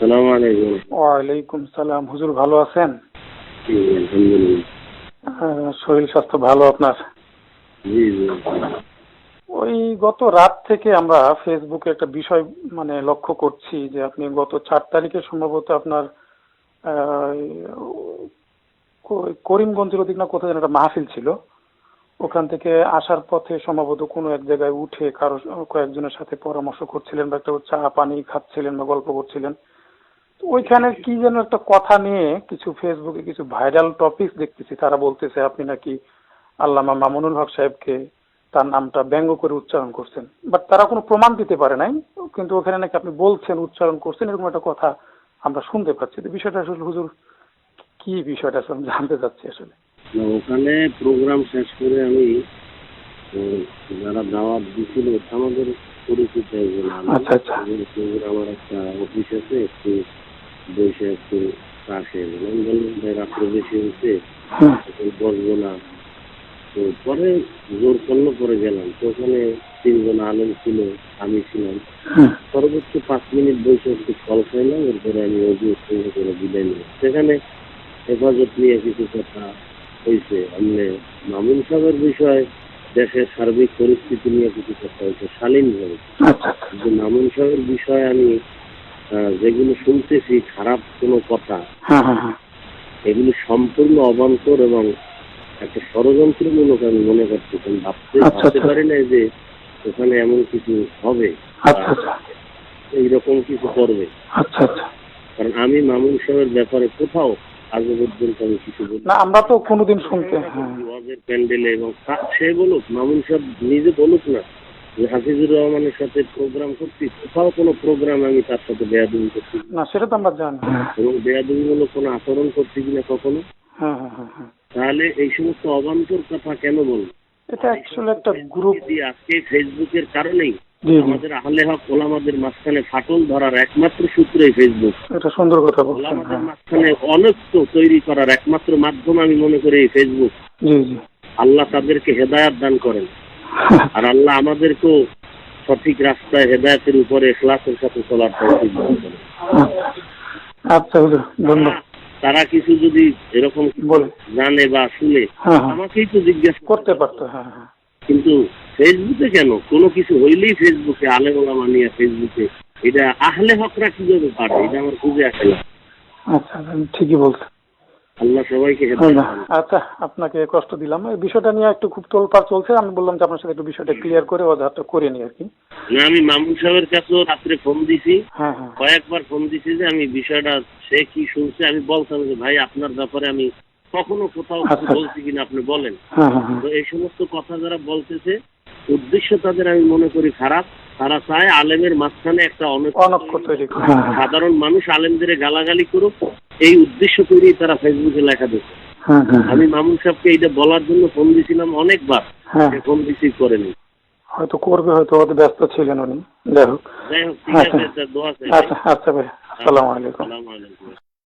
সালাম আলাইকুম। ওয়ালাইকুম সালাম। হুজুর ভালো আছেন? শরীর স্বাস্থ্য ভালো আপনার? ওই গত রাত থেকে আমরা ফেসবুকে একটা বিষয় মানে লক্ষ্য করছি যে আপনি গত চার তারিখে সম্ভবত আপনার করিমগঞ্জের ওদিক না কোথায় যেন একটা মাহফিল ছিল। ওখান থেকে আসার পথে সম্ভবত কোনো এক জায়গায় উঠে কারও কয়েকজনের সাথে পরামর্শ করছিলেন বা একটা চা পানি খাচ্ছিলেন বা গল্প করছিলেন। ওইখানে কি যেন একটা কথা নিয়ে কিছু ফেসবুকে কিছু ভাইরাল টপিক দেখতেছি। তারা বলতেছে আপনি নাকি আল্লামা মামুনুল হক সাহেবকে তার নামটা ব্যঙ্গ করে উচ্চারণ করছেন। বাট তারা কোনো প্রমাণ দিতে পারে নাই কিন্তু ওখানে নাকি আপনি বলছেন উচ্চারণ করছেন এরকম একটা কথা আমরা শুনতে পাচ্ছি। তো বিষয়টা আসলে হুজুর কি বিষয়টা আসলে জানতে চাচ্ছি আসলে? ওখানে প্রোগ্রাম শেষ করে আমি যারা দাওয়াত দিছিল আমাদের পরিচিত একজন আচ্ছা, আচ্ছা। আমার একটা অফিস আছে একটু বসে একটু খেয়ে বললাম ভাই রাত্রে বেশি হয়েছে বসবো না। তো পরে জোর করল পরে গেলাম। তো ওখানে তিনজন আলেম ছিল আমি ছিলাম। সর্বোচ্চ পাঁচ মিনিট বসে একটু ফল খাইলাম এরপরে আমি অজু সঙ্গে করে বিদায় নিলাম। সেখানে হেফাজত নিয়ে কিছু কথা হয়েছে আমি মামুন সাহেবের বিষয়ে দেশের সার্বিক পরিস্থিতি নিয়ে কিছু কথা হয়েছে শালীনভাবে। আচ্ছা। আচ্ছা কিন্তু মামুন সাহেবের বিষয়ে আমি যেগুলো শুনতেছি খারাপ কোনো কথা হ্যাঁ হ্যাঁ হ্যাঁ। এগুলো সম্পূর্ণ অবান্তর এবং একটা ষড়যন্ত্রমূলক আমি মনে করছি। ভাবতে আচ্ছা, ভাবতে আচ্ছা। পারি না যে ওখানে এমন কিছু হবে। আচ্ছা এইরকম কিছু করবে। আচ্ছা আচ্ছা। কারণ আমি মামুন সাহেবের ব্যাপারে কোথাও আজ পর্যন্ত আমি কিছু বলি না আমরা তো কোনোদিন শুনতে ওয়াজের প্যান্ডেলে এবং সে বলুক মামুন সাহেব নিজে বলুক না। হাফিজুর রহমানের সাথে প্রোগ্রাম করছি কোথাও কোনো প্রোগ্রাম আমি তার সাথে বেয়াদুমি করছি না। সেটা তো আমরা জানি। এবং বেয়াদুমিমূলক কোনো আচরণ করছি কিনা কখনো? হ্যাঁ হ্যাঁ হ্যাঁ তাহলে এই সমস্ত অবান্তর কথা কেন বলব? এটা অ্যাকচুয়ালি একটা গ্রুপ যদি আজকে ফেসবুকের কারণেই আমাদের আহলে হক ওলামাদের মাঝখানে ফাটল ধরার একমাত্র সূত্র এই ফেসবুক এটা সুন্দর কথা বলছেন ওলামাদের মাঝখানে অনৈক্য তৈরি করার একমাত্র মাধ্যম আমি মনে করি এই ফেসবুক আল্লাহ তাদেরকে হেদায়াত দান করেন। আর আল্লাহ আমাদেরকেও সঠিক রাস্তায় হেদায়তের উপরে এখলাসের সাথে চলার আচ্ছা ধন্যবাদ। তারা কিছু যদি এরকম জানে বা শুনে হ্যাঁ হ্যাঁ। আমাকেই তো জিজ্ঞাসা করতে পারতো হ্যাঁ কিন্তু ফেসবুকে কেন? কোনো কিছু হইলেই ফেসবুকে আলে ওলামা নিয়ে ফেসবুকে। এটা আহলে হকরা কীভাবে পারে? এটা আমার খুঁজে আসে না। আচ্ছা ঠিকই বলছেন আল্লাহ সবাইকে। আচ্ছা আপনাকে কষ্ট দিলাম। এই বিষয়টা নিয়ে একটু খুব তোলপাড় চলছে। আমি বললাম যে আপনার সাথে একটু বিষয়টা ক্লিয়ার করে ওজাহারটা করে নিই আর কি। না আমি মামুন সাহেবের কাছেও রাত্রে ফোন দিছি। হ্যাঁ হ্যাঁ। কয়েকবার ফোন দিছি যে আমি বিষয়টা সে কি শুনছে। আমি বলতাম যে ভাই আপনার ব্যাপারে আমি কখনো কোথাও আচ্ছা। বলছি কিনা আপনি বলেন। হ্যাঁ তো এই সমস্ত কথা যারা বলতেছে উদ্দেশ্য তাদের আমি মনে করি খারাপ। তারা চায় আলেমের মাঝখানে একটা অনেক সাধারণ মানুষ আলেমদের গালাগালি করুক। এই উদ্দেশ্য করেই তারা ফেসবুকে লেখা দিচ্ছে হ্যাঁ হ্যাঁ আমি মামুন সাহেবকে এইটা বলার জন্য ফোন দিয়েছিলাম অনেকবার হ্যাঁ। ফোন রিসিভ করেনি। হয়তো করবে হয়তো হয়তো ব্যস্ত ছিলেন উনি। যাই হোক। আচ্ছা আচ্ছা আচ্ছা ভাই আসসালামু আলাইকুম। আসসালামু আলাইকুম।